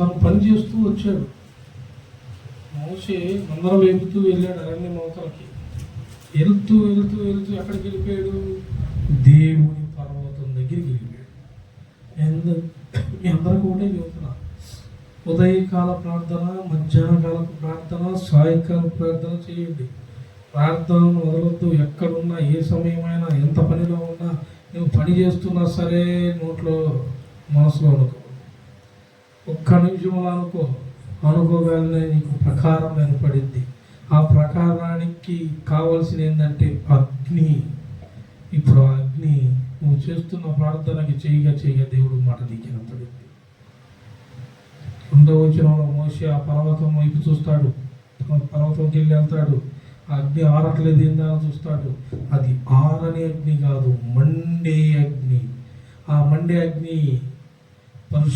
తను పని చేస్తూ వచ్చాడు. మోసే మందర వేపుతూ వెళ్ళాడు అరణ్య మోతలకి వెళ్తూ వెళ్తూ వెళ్తూ ఎక్కడికి వెళ్ళిపోయాడు? దేవుని పర్వతం దగ్గరికి వెళ్ళిపోయాడు. ఎందు మీ అందరికీ కూడా చెబుతున్నా ఉదయకాల ప్రార్థన మధ్యాహ్నకాలపు ప్రార్థన సాయంకాల ప్రార్థన చేయండి. ప్రార్థనను వదలొద్దు. ఎక్కడున్నా ఏ సమయమైనా ఎంత పనిలో ఉన్నా నువ్వు పని చేస్తున్నా సరే నోట్లో మనసులో అనుకో. ఒక్క అనుకో అనుకోగానే నీకు ప్రకారం ఏర్పడింది. ఆ ప్రకారానికి కావలసిన ఏంటంటే అగ్ని. ఇప్పుడు ఆ అగ్ని నువ్వు చేస్తున్న ప్రార్థనకి చేయగా చేయగా దేవుడు మాట దిగినపడింది రెండవ వచనంలో మోసి ఆ పర్వతం వైపు చూస్తాడు. పర్వతంకి వెళ్ళి వెళ్తాడు. ఆ అగ్ని ఆరట్లేదు ఏందా చూస్తాడు. అది ఆరని అగ్ని కాదు మండే అగ్ని. ఆ మండే అగ్ని పరుషు